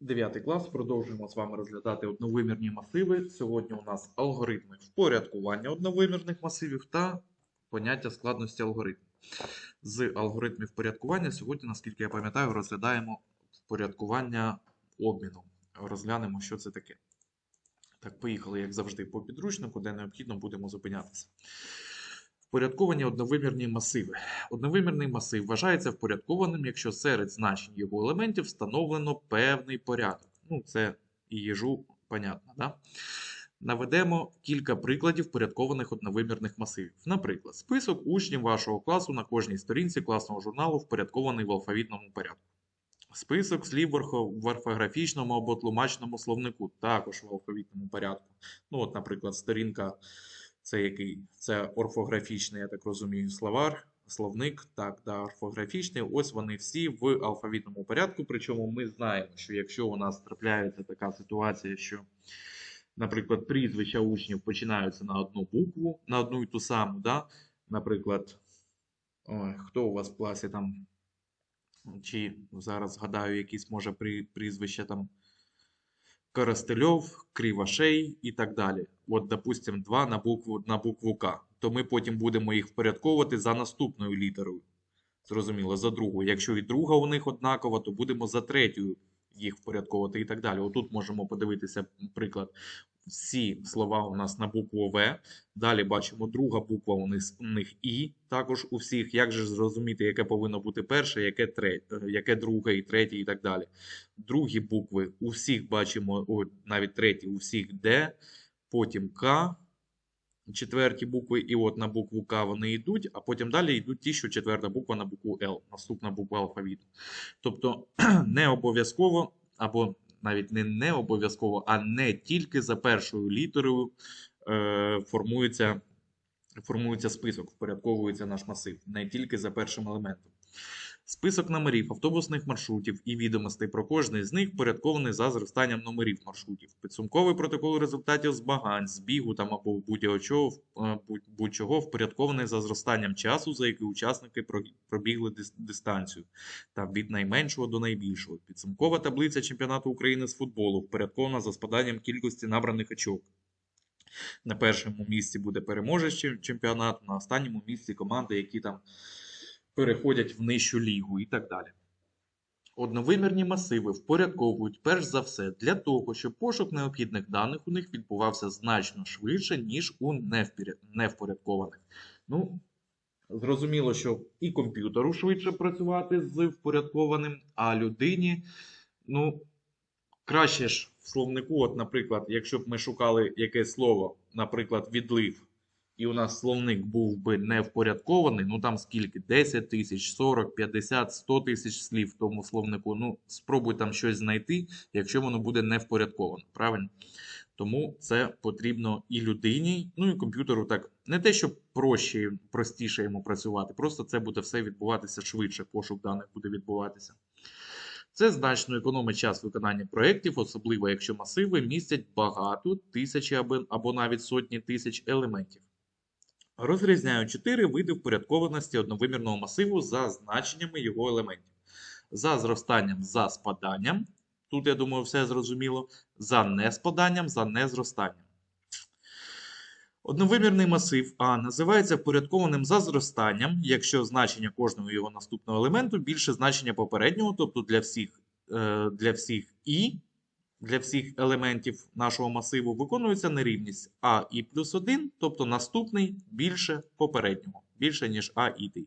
9 клас. Продовжуємо з вами розглядати одновимірні масиви. Сьогодні у нас алгоритми впорядкування одновимірних масивів та поняття складності алгоритмів. З алгоритмів впорядкування сьогодні, наскільки я пам'ятаю, розглядаємо впорядкування обміну. Розглянемо, що це таке. Так, поїхали, як завжди, по підручнику, де необхідно будемо зупинятися. Впорядковані одновимірні масиви. Одновимірний масив вважається впорядкованим, якщо серед значень його елементів встановлено певний порядок. Ну, це і їжу, понятно, да? Наведемо кілька прикладів впорядкованих одновимірних масивів. Наприклад, список учнів вашого класу на кожній сторінці класного журналу впорядкований в алфавітному порядку. Список слів в орфографічному або тлумачному словнику також в алфавітному порядку. Ну, от, наприклад, сторінка це який? Це орфографічний, я так розумію, словар, словник, так, да, орфографічний. Ось вони всі в алфавітному порядку. Причому ми знаємо, що якщо у нас трапляється така ситуація, що, наприклад, прізвища учнів починаються на одну букву, на одну і ту саму, да? наприклад, ой, хто у вас в класі там, чи зараз згадаю якісь, може, прізвища там. Коростельов, Кривошей і так далі. От, допустимо, два на букву, на букву К. То ми потім будемо їх впорядковувати за наступною літерою. Зрозуміло, за другою. Якщо і друга у них однакова, то будемо за третьою їх впорядковувати і так далі. Отут можемо подивитися приклад. Всі слова у нас на букву В. Далі бачимо, друга буква у них, у них І, також у всіх. Як же зрозуміти, яке повинно бути перше, яке, третє, яке друге і третє, і так далі. Другі букви у всіх бачимо, о, навіть треті, у всіх Д, потім К, четверті букви, і от на букву К вони йдуть, а потім далі йдуть ті, що четверта буква на букву Л, наступна буква алфавіту. Тобто не обов'язково, або навіть не не обов'язково, а не тільки за першою літерою е, формується, формується список, впорядковується наш масив, не тільки за першим елементом. Список номерів автобусних маршрутів і відомостей про кожний з них впорядкований за зростанням номерів маршрутів. Підсумковий протокол результатів змагань, збігу там або е, будь- будь-чого впорядкований за зростанням часу, за який учасники пробігли дистанцію, та від найменшого до найбільшого. Підсумкова таблиця чемпіонату України з футболу впорядкована за спаданням кількості набраних очок. На першому місці буде переможець чемпіонату, на останньому місці команди, які там переходять в нижчу лігу і так далі. Одновимірні масиви впорядковують перш за все для того, щоб пошук необхідних даних у них відбувався значно швидше, ніж у невпорядкованих. Ну, зрозуміло, що і комп'ютеру швидше працювати з впорядкованим, а людині, ну, краще ж в словнику, от, наприклад, якщо б ми шукали якесь слово, наприклад, відлив, і у нас словник був би не впорядкований, ну там скільки? 10 тисяч, 40, 50, 100 тисяч слів в тому словнику. Ну, спробуй там щось знайти, якщо воно буде не впорядковано, правильно? Тому це потрібно і людині, ну і комп'ютеру так. Не те, що проще, простіше йому працювати, просто це буде все відбуватися швидше, пошук даних буде відбуватися. Це значно економить час виконання проєктів, особливо якщо масиви містять багато тисячі або навіть сотні тисяч елементів. Розрізняю чотири види впорядкованості одновимірного масиву за значеннями його елементів. За зростанням, за спаданням. Тут, я думаю, все зрозуміло. За неспаданням, за незростанням. Одновимірний масив А називається впорядкованим за зростанням, якщо значення кожного його наступного елементу більше значення попереднього, тобто для всіх, е, для всіх і для всіх елементів нашого масиву виконується нерівність А і плюс 1, тобто наступний більше попереднього, більше ніж А і Д.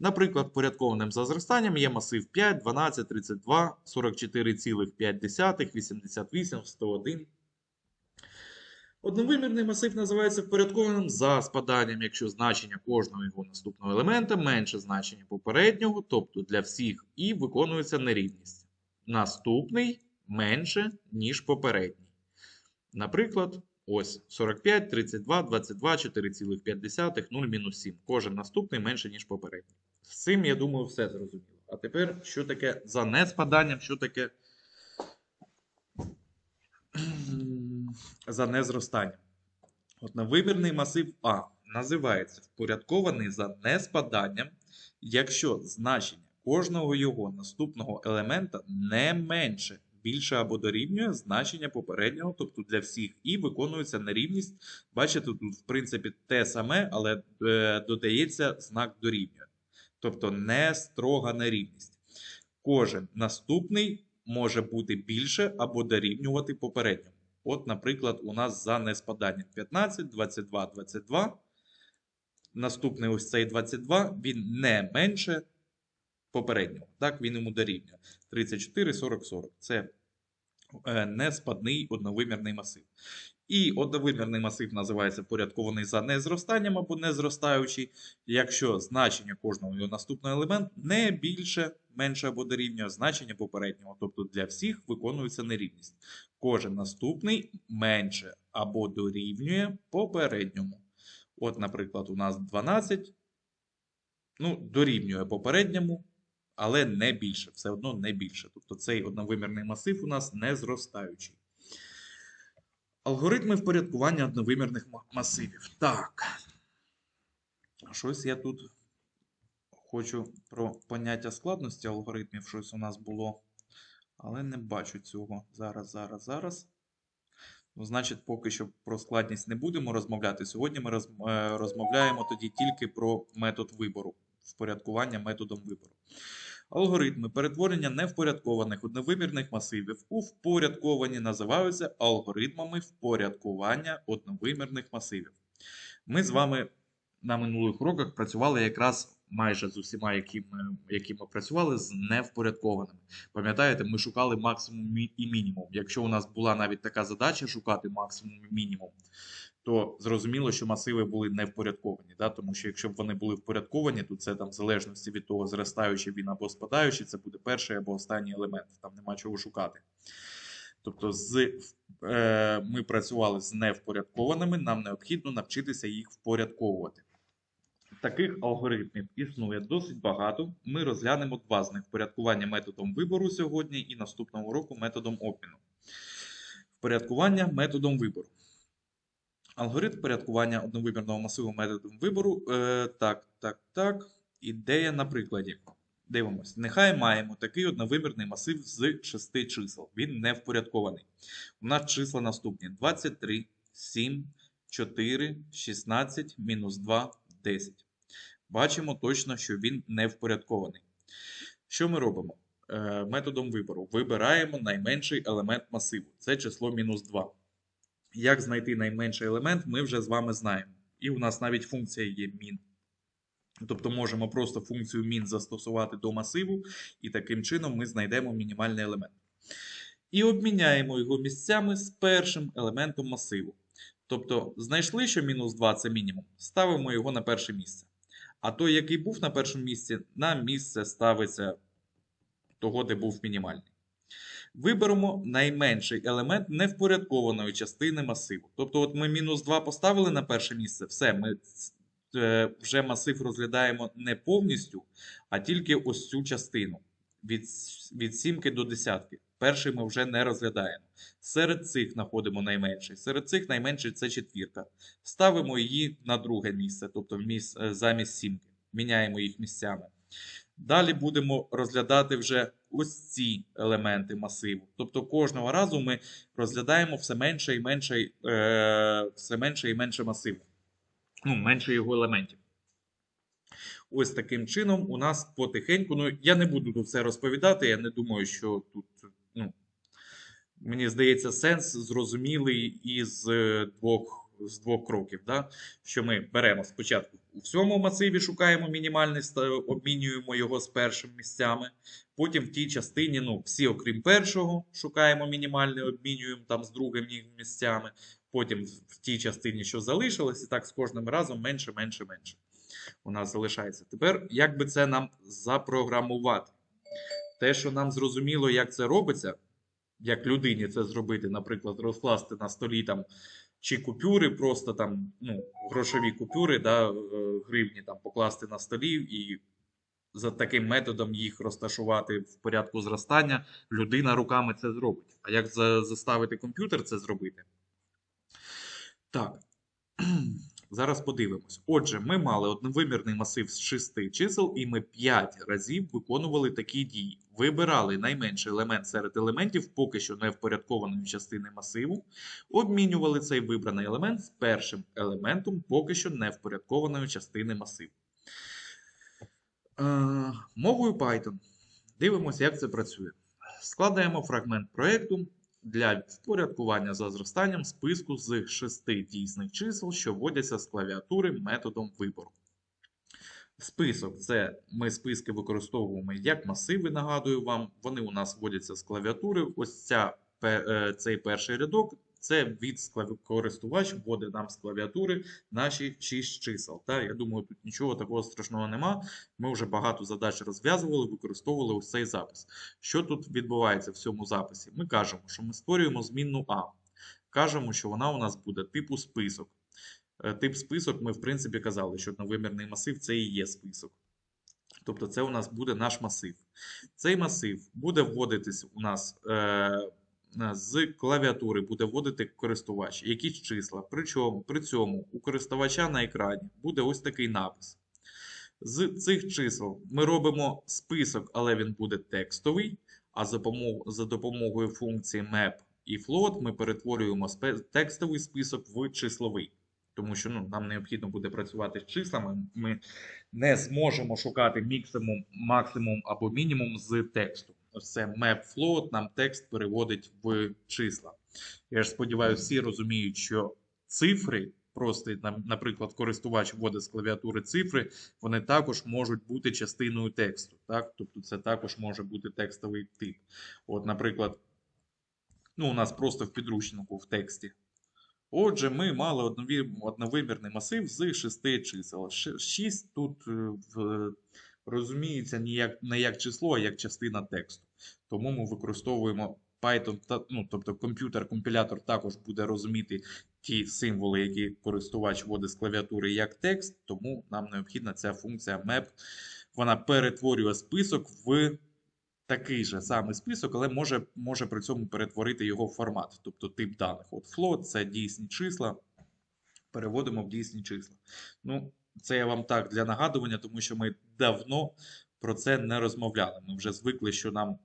Наприклад, порядкованим за зростанням є масив 5, 12, 32, 44,5, 88, 101. Одновимірний масив називається впорядкованим за спаданням, якщо значення кожного його наступного елемента менше значення попереднього, тобто для всіх і виконується нерівність. Наступний менше, ніж попередній. Наприклад, ось 45, 32, 22, 4,5, 0, мінус 7. Кожен наступний менше, ніж попередній. З цим, я думаю, все зрозуміло. А тепер, що таке за неспаданням, що таке за незростанням. Одновимірний масив А називається впорядкований за неспаданням, якщо значення кожного його наступного елемента не менше більше або дорівнює значення попереднього, тобто для всіх, і виконується нерівність. Бачите, тут, в принципі, те саме, але е, додається знак дорівнює. Тобто не строга нерівність. Кожен наступний може бути більше або дорівнювати попередньому. От, наприклад, у нас за неспаданням 15, 22, 22. Наступний ось цей 22, він не менше попереднього. Так, він йому дорівнює. 34, 40, 40. Це е, неспадний одновимірний масив. І одновимірний масив називається порядкований за незростанням або незростаючий, якщо значення кожного наступного елементу не більше, менше або дорівнює значення попереднього. Тобто для всіх виконується нерівність. Кожен наступний менше або дорівнює попередньому. От, наприклад, у нас 12, ну, дорівнює попередньому, але не більше. Все одно не більше. Тобто цей одновимірний масив у нас не зростаючий. Алгоритми впорядкування одновимірних масивів. Так. Щось я тут хочу про поняття складності алгоритмів, щось у нас було. Але не бачу цього. Зараз, зараз, зараз. Ну, значить, поки що про складність не будемо розмовляти. Сьогодні ми е, розмовляємо тоді тільки про метод вибору, впорядкування методом вибору. Алгоритми перетворення невпорядкованих одновимірних масивів у впорядковані називаються алгоритмами впорядкування одновимірних масивів. Ми з вами на минулих уроках працювали якраз майже з усіма, які ми, які ми працювали, з невпорядкованими. Пам'ятаєте, ми шукали максимум і мінімум. Якщо у нас була навіть така задача шукати максимум і мінімум, то зрозуміло, що масиви були не впорядковані. Да? Тому що якщо б вони були впорядковані, то це там в залежності від того, зростаючий він або спадаючий, це буде перший або останній елемент. Там нема чого шукати. Тобто, з, е, ми працювали з невпорядкованими, нам необхідно навчитися їх впорядковувати. Таких алгоритмів існує досить багато. Ми розглянемо два з них: впорядкування методом вибору сьогодні і наступного року методом обміну. Впорядкування методом вибору. Алгоритм впорядкування одновимірного масиву методом вибору. Е, так, так, так. Ідея на прикладі. Дивимось. Нехай маємо такий одновимірний масив з шести чисел. Він не впорядкований. У нас числа наступні: 23, 7, 4, 16, мінус 2, 10. Бачимо точно, що він не впорядкований. Що ми робимо? Е, методом вибору. Вибираємо найменший елемент масиву. Це число мінус 2. Як знайти найменший елемент, ми вже з вами знаємо. І у нас навіть функція є min. Тобто можемо просто функцію min застосувати до масиву, і таким чином ми знайдемо мінімальний елемент. І обміняємо його місцями з першим елементом масиву. Тобто, знайшли, що мінус 2 це мінімум, ставимо його на перше місце. А той, який був на першому місці, на місце ставиться того, де був мінімальний. Виберемо найменший елемент невпорядкованої частини масиву. Тобто, от ми мінус 2 поставили на перше місце, все, ми е, вже масив розглядаємо не повністю, а тільки ось цю частину від, від сімки до десятки. Перший ми вже не розглядаємо. Серед цих знаходимо найменший. Серед цих найменший це четвірка. Ставимо її на друге місце, тобто е, замість сімки. Міняємо їх місцями. Далі будемо розглядати вже ось ці елементи масиву. Тобто кожного разу ми розглядаємо все менше і менше, е... все менше і менше масиву. Ну, менше його елементів. Ось таким чином у нас потихеньку. Ну, я не буду тут все розповідати. Я не думаю, що тут, ну, мені здається, сенс зрозумілий із е, двох, з двох кроків. Да? Що ми беремо спочатку у всьому масиві, шукаємо мінімальний, обмінюємо його з першим місцями. Потім в тій частині, ну, всі, окрім першого, шукаємо мінімальний, обмінюємо там з другим місцями. Потім в тій частині, що залишилось, і так з кожним разом менше, менше, менше у нас залишається. Тепер, як би це нам запрограмувати? Те, що нам зрозуміло, як це робиться, як людині це зробити, наприклад, розкласти на столі там чи купюри, просто там ну, грошові купюри, да, е, гривні там покласти на столі і за таким методом їх розташувати в порядку зростання, людина руками це зробить. А як заставити комп'ютер це зробити? Так. Зараз подивимось. Отже, ми мали одновимірний масив з 6 чисел, і ми 5 разів виконували такі дії. Вибирали найменший елемент серед елементів, поки що не впорядкованої частини масиву, обмінювали цей вибраний елемент з першим елементом поки що не впорядкованої частини масиву. Е, мовою Python. Дивимося, як це працює. Складаємо фрагмент проєкту для впорядкування за зростанням списку з шести дійсних чисел, що вводяться з клавіатури методом вибору. Список це ми списки використовуємо як масиви, нагадую вам. Вони у нас вводяться з клавіатури. Ось ця, е, цей перший рядок це від склав- користувач вводить нам з клавіатури наші 6 чисел. Та, я думаю, тут нічого такого страшного нема. Ми вже багато задач розв'язували, використовували ось цей запис. Що тут відбувається в цьому записі? Ми кажемо, що ми створюємо змінну А. Кажемо, що вона у нас буде типу список. Е, Тип список ми, в принципі, казали, що одновимірний масив це і є список. Тобто це у нас буде наш масив. Цей масив буде вводитись у нас е, з клавіатури, буде вводити користувач якісь числа. Причому при цьому у користувача на екрані буде ось такий напис. З цих чисел ми робимо список, але він буде текстовий. А за, допомогою функції map і float ми перетворюємо текстовий список в числовий. Тому що ну, нам необхідно буде працювати з числами. Ми не зможемо шукати максимум, максимум або мінімум з тексту. Ось це map float нам текст переводить в числа. Я ж сподіваюся, всі розуміють, що цифри, просто, наприклад, користувач вводить з клавіатури цифри, вони також можуть бути частиною тексту. Так? Тобто це також може бути текстовий тип. От, наприклад, ну, у нас просто в підручнику в тексті. Отже, ми мали одновимірний масив з шести чисел. 6 тут е, розуміється не як, не як число, а як частина тексту. Тому ми використовуємо Python, ну, тобто комп'ютер-компілятор також буде розуміти ті символи, які користувач вводить з клавіатури як текст, тому нам необхідна ця функція map. Вона перетворює список в такий же самий список, але може, може при цьому перетворити його формат, тобто тип даних. От float це дійсні числа. Переводимо в дійсні числа. Ну, це я вам так для нагадування, тому що ми давно про це не розмовляли. Ми вже звикли, що нам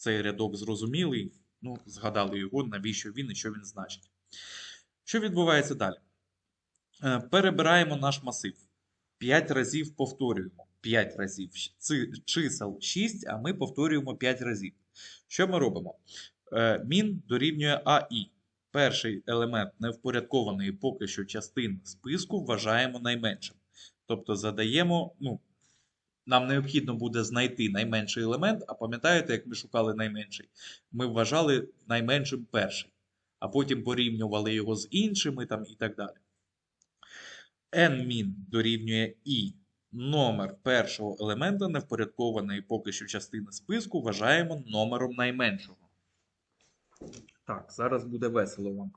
цей рядок зрозумілий. Ну, згадали його, навіщо він і що він значить. Що відбувається далі? Е, Перебираємо наш масив. 5 разів повторюємо. 5 разів. Чисел 6, а ми повторюємо 5 разів. Що ми робимо? Е, Мін дорівнює АІ. Перший елемент невпорядкованої поки що частин списку вважаємо найменшим. Тобто задаємо, ну, нам необхідно буде знайти найменший елемент, а пам'ятаєте, як ми шукали найменший? Ми вважали найменшим перший, а потім порівнювали його з іншими там, і так далі. nmin дорівнює і. Номер першого елемента невпорядкованої поки що частини списку вважаємо номером найменшого. Так, зараз буде весело вам.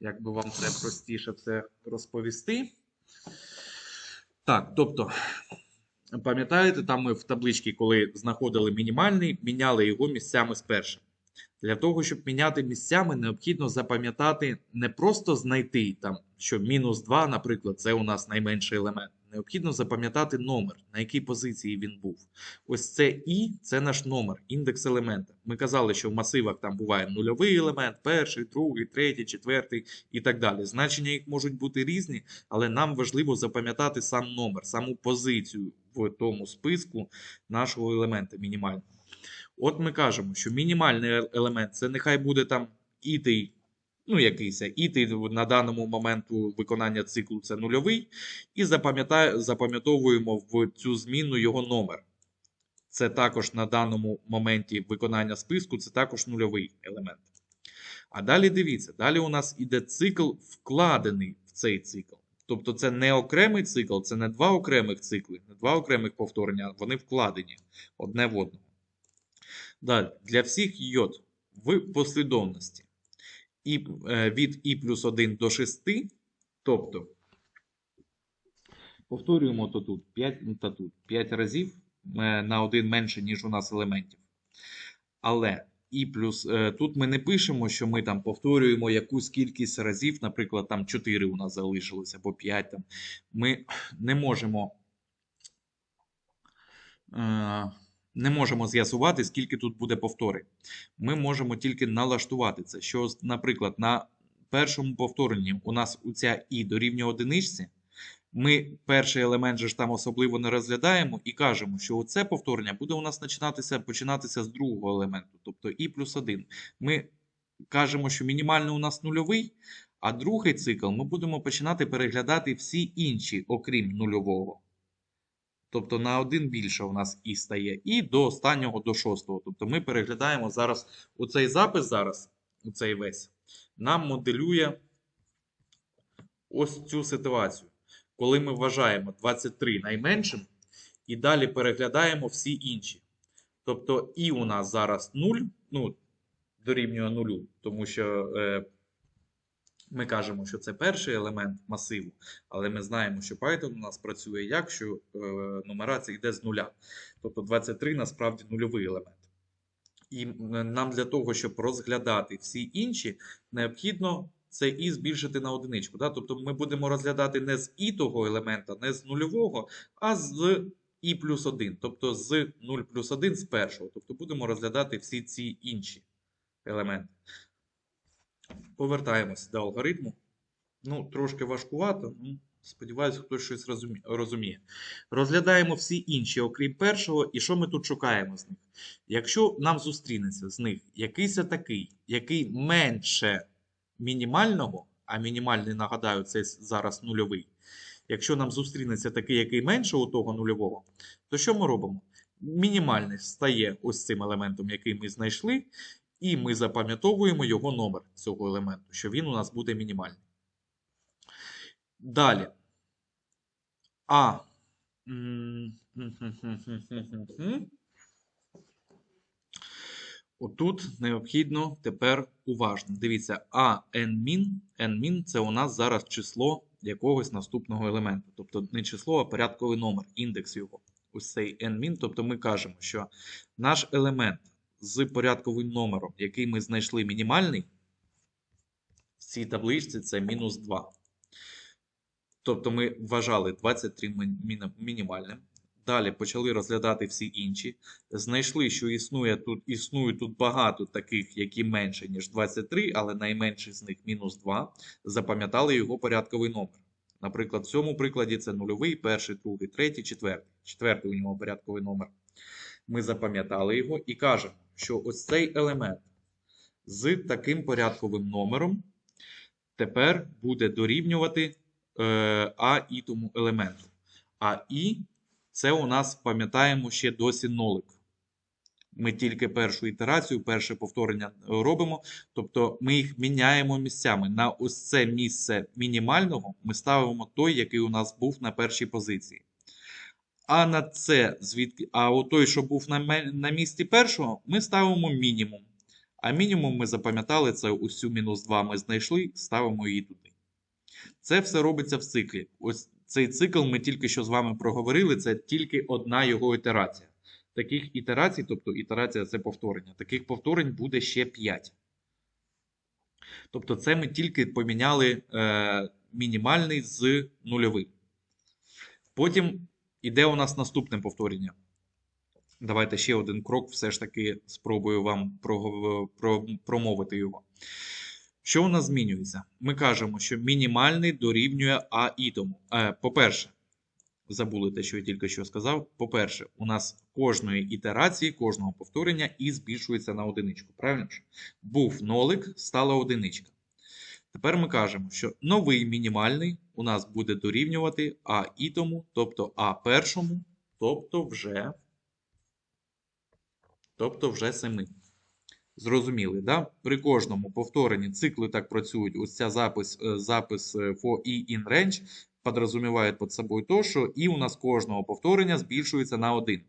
Як би вам це простіше все розповісти. Так, тобто, пам'ятаєте, там ми в табличці, коли знаходили мінімальний, міняли його місцями з першим. Для того, щоб міняти місцями, необхідно запам'ятати не просто знайти там, що мінус 2, наприклад, це у нас найменший елемент. Необхідно запам'ятати номер, на якій позиції він був. Ось це І це наш номер, індекс елемента. Ми казали, що в масивах там буває нульовий елемент, перший, другий, третій, четвертий і так далі. Значення їх можуть бути різні, але нам важливо запам'ятати сам номер, саму позицію в тому списку нашого елемента мінімального. От ми кажемо, що мінімальний е- елемент це нехай буде там ітий, ну якийсь ітий на даному моменту виконання циклу це нульовий, і запам'ятовуємо в цю зміну його номер. Це також на даному моменті виконання списку, це також нульовий елемент. А далі дивіться, далі у нас іде цикл вкладений в цей цикл. Тобто це не окремий цикл, це не два окремих цикли, не два окремих повторення, вони вкладені одне в одного. Далі, для всіх йод в послідовності і, е, від і плюс 1 до 6, тобто повторюємо то тут 5, ну, та тут 5 разів е, на один менше, ніж у нас елементів. Але і плюс. е, Тут ми не пишемо, що ми там повторюємо якусь кількість разів, наприклад, там 4 у нас залишилось або 5 там. Ми не можемо. Не можемо з'ясувати, скільки тут буде повторень. Ми можемо тільки налаштувати це. Що, наприклад, на першому повторенні у нас у ця і дорівнює одиничці. Ми перший елемент же ж там особливо не розглядаємо і кажемо, що оце повторення буде у нас починатися, починатися з другого елементу, тобто і плюс 1. Ми кажемо, що мінімальний у нас нульовий, а другий цикл ми будемо починати переглядати всі інші, окрім нульового. Тобто на один більше у нас і стає, і до останнього, до шостого. Тобто ми переглядаємо зараз оцей запис зараз, оцей весь, нам моделює ось цю ситуацію коли ми вважаємо 23 найменшим і далі переглядаємо всі інші. Тобто і у нас зараз 0, ну, дорівнює 0, тому що е, ми кажемо, що це перший елемент масиву, але ми знаємо, що Python у нас працює як, що е, нумерація йде з нуля. Тобто 23 насправді нульовий елемент. І нам для того, щоб розглядати всі інші, необхідно це і збільшити на одиничку. Да? Тобто ми будемо розглядати не з і того елемента, не з нульового, а з і плюс 1. Тобто з 0 плюс 1 з першого. Тобто будемо розглядати всі ці інші елементи. Повертаємося до алгоритму. Ну, трошки важкувато. Ну, сподіваюся, хтось щось розуміє. Розглядаємо всі інші, окрім першого, і що ми тут шукаємо з них? Якщо нам зустрінеться з них якийсь такий, який менше мінімального, а мінімальний, нагадаю, це зараз нульовий. Якщо нам зустрінеться такий, який менше у того нульового, то що ми робимо? Мінімальний стає ось цим елементом, який ми знайшли, і ми запам'ятовуємо його номер цього елементу, що він у нас буде мінімальний. Далі. А. Отут необхідно тепер уважно. Дивіться, а n-min, n-min це у нас зараз число якогось наступного елементу. Тобто не число, а порядковий номер, індекс його. Ось цей n-min. Тобто ми кажемо, що наш елемент з порядковим номером, який ми знайшли мінімальний, в цій табличці це мінус 2. Тобто ми вважали 23 мінімальним. Далі почали розглядати всі інші. Знайшли, що існує тут, існує тут багато таких, які менше, ніж 23, але найменший з них мінус 2. Запам'ятали його порядковий номер. Наприклад, в цьому прикладі це нульовий, перший, другий, третій, четвертий. Четвертий у нього порядковий номер. Ми запам'ятали його і кажемо, що ось цей елемент з таким порядковим номером тепер буде дорівнювати е, а і тому елементу. А і це у нас, пам'ятаємо, ще досі нолик. Ми тільки першу ітерацію, перше повторення робимо, тобто ми їх міняємо місцями. На ось це місце мінімального ми ставимо той, який у нас був на першій позиції. А на це, звідки, а у той, що був на, на місці першого, ми ставимо мінімум. А мінімум ми запам'ятали це цю мінус 2 ми знайшли, ставимо її туди. Це все робиться в циклі. Ось цей цикл ми тільки що з вами проговорили, це тільки одна його ітерація. Таких ітерацій, тобто ітерація це повторення, таких повторень буде ще 5. Тобто, це ми тільки поміняли е, мінімальний з нульовим. Потім іде у нас наступне повторення. Давайте ще один крок, все ж таки спробую вам промовити його. Що у нас змінюється? Ми кажемо, що мінімальний дорівнює А ітому. Е, по-перше, забули те, що я тільки що сказав. По-перше, у нас кожної ітерації, кожного повторення і збільшується на одиничку. Правильно? Був нолик, стала одиничка. Тепер ми кажемо, що новий мінімальний у нас буде дорівнювати А ітому, тобто А першому, тобто вже, тобто вже 7. Зрозуміли, да? При кожному повторенні цикли так працюють. Ось ця запис, е, запис е, for i in range підрозуміває під собою то, що і у нас кожного повторення збільшується на 1.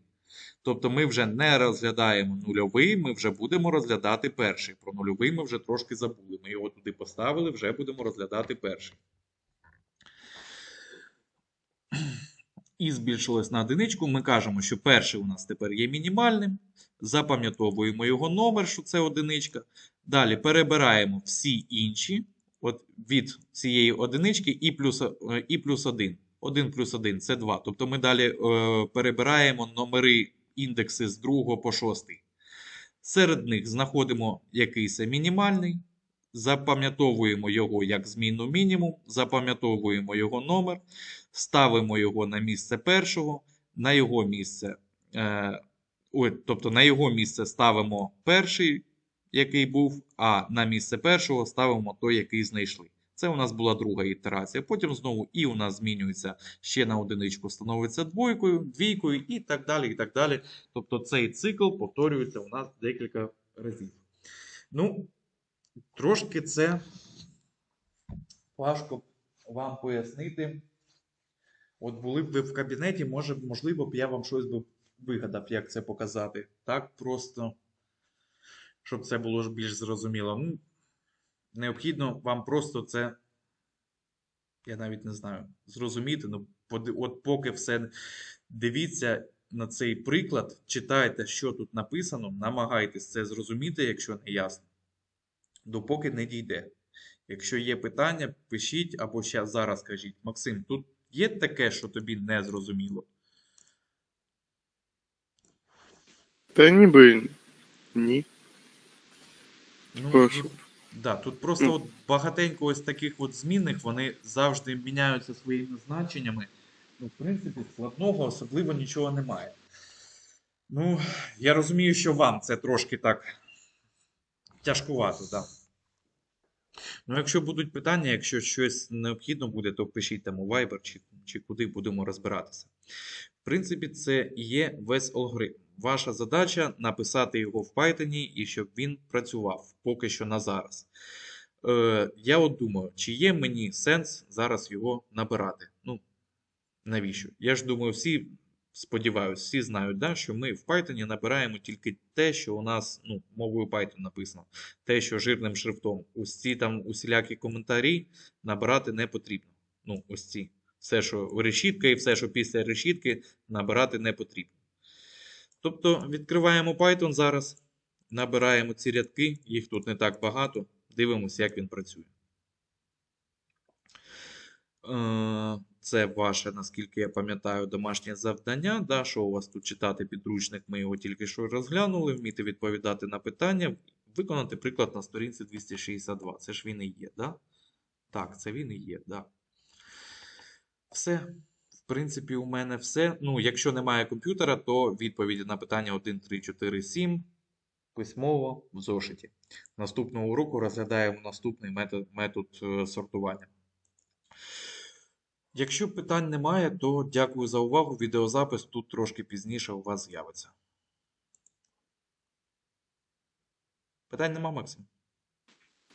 Тобто ми вже не розглядаємо нульовий, ми вже будемо розглядати перший. Про нульовий ми вже трошки забули. Ми його туди поставили, вже будемо розглядати перший. і збільшилось на одиничку, ми кажемо, що перший у нас тепер є мінімальним. Запам'ятовуємо його номер, що це одиничка. Далі перебираємо всі інші от від цієї одинички і плюс, е, і плюс 1. 1 плюс 1 це 2. Тобто ми далі е, перебираємо номери індекси з 2 по 6. Серед них знаходимо якийсь мінімальний, запам'ятовуємо його як змінну мінімум, запам'ятовуємо його номер, ставимо його на місце першого, на його місце, е, ой, тобто на його місце ставимо перший, який був, а на місце першого ставимо той, який знайшли. Це у нас була друга ітерація. Потім знову і у нас змінюється ще на одиничку, становиться двойкою, двійкою і так далі. і так далі. Тобто цей цикл повторюється у нас декілька разів. Ну, трошки це важко вам пояснити. От були б ви в кабінеті, може, можливо б я вам щось би вигадав, як це показати. Так просто, щоб це було ж більш зрозуміло. Ну, необхідно вам просто це, я навіть не знаю, зрозуміти. Ну, от поки все дивіться на цей приклад, читайте, що тут написано, намагайтесь це зрозуміти, якщо не ясно, допоки не дійде. Якщо є питання, пишіть або ще зараз кажіть. Максим, тут є таке, що тобі не зрозуміло? Та ніби ні. Ну, Прошу. Да, тут просто от багатенько ось таких от змінних, вони завжди міняються своїми значеннями. Ну, в принципі, складного особливо нічого немає. Ну, я розумію, що вам це трошки так тяжкувато. Да. Ну, якщо будуть питання, якщо щось необхідно буде, то пишіть там у Viber чи, чи куди будемо розбиратися. В принципі, це і є весь алгоритм. Ваша задача написати його в Python і щоб він працював поки що на зараз. Е, я от думаю, чи є мені сенс зараз його набирати? Ну, навіщо? Я ж думаю, всі, сподіваюся, всі знають, да, що ми в Python набираємо тільки те, що у нас ну, мовою Python написано, те, що жирним шрифтом. Ось ці там усілякі коментарі набирати не потрібно. Ну, ось ці. Все, що решітка і все, що після решітки, набирати не потрібно. Тобто відкриваємо Python зараз, набираємо ці рядки, їх тут не так багато, дивимося, як він працює. Е, Це ваше, наскільки я пам'ятаю, домашнє завдання. Да, що у вас тут читати підручник, ми його тільки що розглянули, вміти відповідати на питання, виконати приклад на сторінці 262. Це ж він і є, да? Так, це він і є, да. Все. В принципі, у мене все. Ну, якщо немає комп'ютера, то відповіді на питання 1, 3, 4, 7 письмово в зошиті. Наступного уроку розглядаємо наступний метод, метод е, сортування. Якщо питань немає, то дякую за увагу. Відеозапис тут трошки пізніше у вас з'явиться. Питань нема, Максим?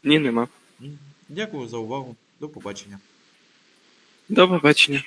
Ні, нема. Дякую за увагу. До побачення. До побачення.